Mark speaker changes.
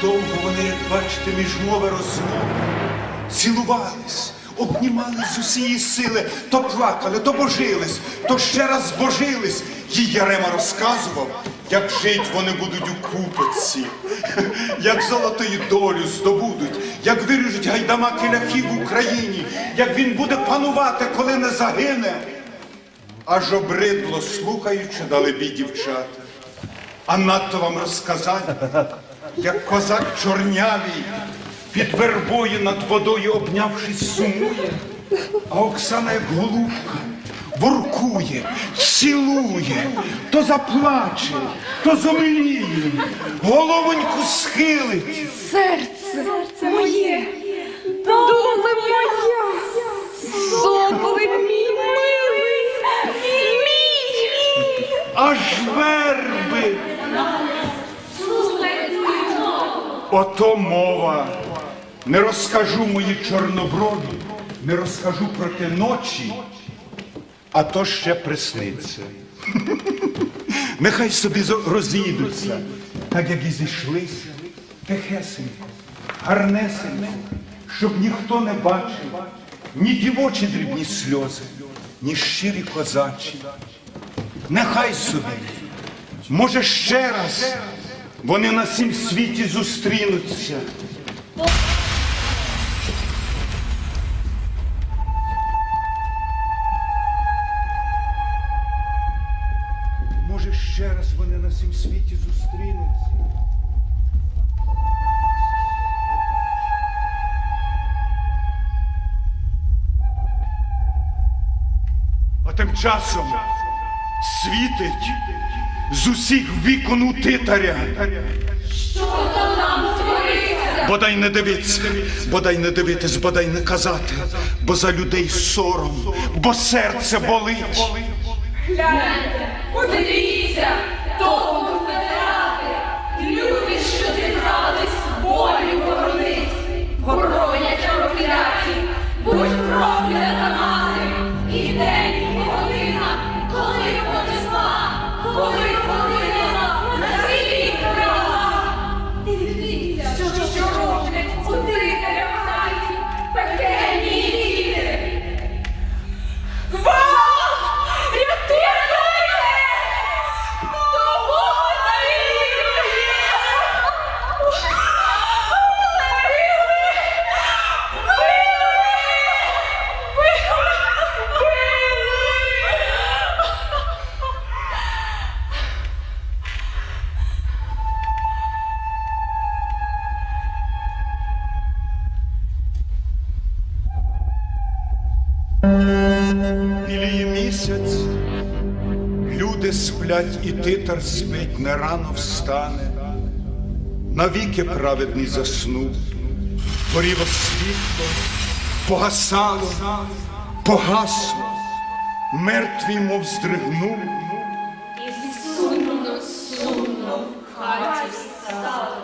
Speaker 1: довго вони, як бачите, між мови розмови, цілувались, обнімались з усієї сили, то плакали, то божились, то ще раз збожились. Їй Ярема розказував, як жить вони будуть у купиці, як золотою долю здобудуть, як виріжуть гайдамаки ляхів в Україні, як він буде панувати, коли не загине. Аж обридло, слухаючи, далебі дівчата. А надто вам розказати, як козак чорнявий під вербою над водою обнявшись сумує, а Оксана, як голубка, воркує, цілує, то заплаче, то зомліє, головоньку схилить.
Speaker 2: Серце моє, доле моя, соколи мій милий, мій.
Speaker 1: аж верби. Ото мова. Не розкажу мої чорноброві, не розкажу про те ночі, а то ще присниться. Нехай собі розійдуться, так як і зійшлися, тихесенько, гарнесенько, щоб ніхто не бачив ні дівочі дрібні сльози, ні щирі козачі. Нехай собі, може ще раз вони на сім світі зустрінуться. Може, ще раз вони на сім світі зустрінуться. А тим часом світить з усіх вікон у титаря.
Speaker 2: Що то нам твориться?
Speaker 1: Бодай не дивиться, бодай не дивитись, бодай не казати, бо за людей сором, бо серце болить.
Speaker 2: Гляньте, подивіться, того федерати, люди, що зібрались волю боронить, боронять прокляті, будь проклята
Speaker 1: Біліє місяць, люди сплять, і титар спить, не рано встане. Навіки праведний заснув, горіло світло, погасало, погасло, мертвий, мов здригнув.
Speaker 2: І сумно, сумно в хаті стало.